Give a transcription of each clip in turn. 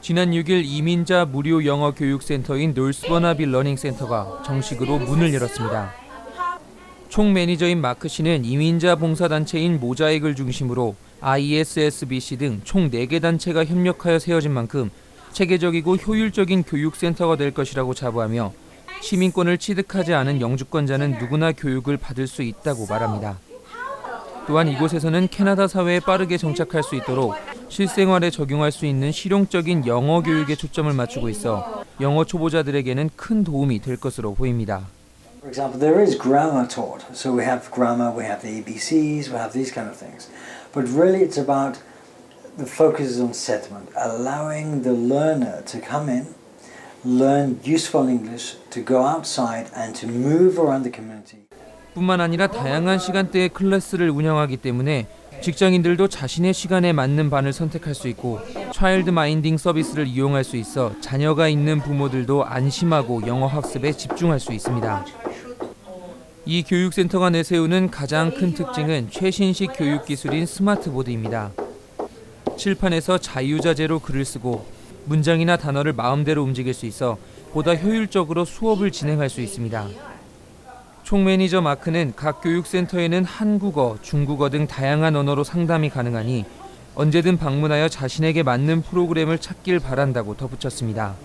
지난 6일 이민자 무료 영어 교육 센터인 놀스버나비 러닝 센터가 정식으로 문을 열었습니다. 총 매니저인 마크 씨는 이민자 봉사단체인 모자익을 중심으로 ISSBC 등 총 4개 단체가 협력하여 세워진 만큼 체계적이고 효율적인 교육 센터가 될 것이라고 자부하며 시민권을 취득하지 않은 영주권자는 누구나 교육을 받을 수 있다고 말합니다. 또한 이곳에서는 캐나다 사회에 빠르게 정착할 수 있도록 실생활에 적용할 수 있는 실용적인 영어 교육에 초점을 맞추고 있어 영어 초보자들에게는 큰 도움이 될 것으로 보입니다. For example, there is grammar taught. So we have grammar, we have the ABCs, we have these kind of things. But really, it's about the focus is on settlement, allowing the learner to come in, learn useful English, to go outside, and to move around the community. 뿐만 아니라 다양한 시간대의 클래스를 운영하기 때문에 직장인들도 자신의 시간에 맞는 반을 선택할 수 있고 차일드 마인딩 서비스를 이용할 수 있어 자녀가 있는 부모들도 안심하고 영어 학습에 집중할 수 있습니다. 이 교육센터가 내세우는 가장 큰 특징은 최신식 교육 기술인 스마트보드입니다. 칠판에서 자유자재로 글을 쓰고 문장이나 단어를 마음대로 움직일 수 있어 보다 효율적으로 수업을 진행할 수 있습니다. 총 매니저 마크는 각 교육센터에는 한국어, 중국어 등 다양한 언어로 상담이 가능하니 언제든 방문하여 자신에게 맞는 프로그램을 찾길 바란다고 덧붙였습니다.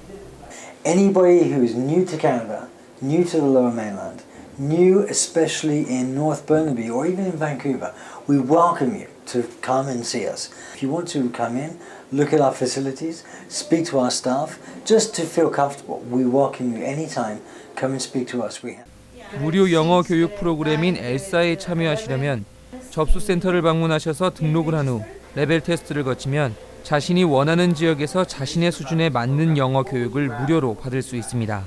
Anybody who is new to Canada, new to the lower mainland, new especially in North Burnaby or even in Vancouver, we welcome you to come and see us. If you want to come in, look at our facilities, speak to our staff, just to feel comfortable, we welcome you anytime. Come and speak to us. We have 무료 영어 교육 프로그램인 엘사에 참여하시려면 접수센터를 방문하셔서 등록을 한 후 레벨 테스트를 거치면 자신이 원하는 지역에서 자신의 수준에 맞는 영어 교육을 무료로 받을 수 있습니다.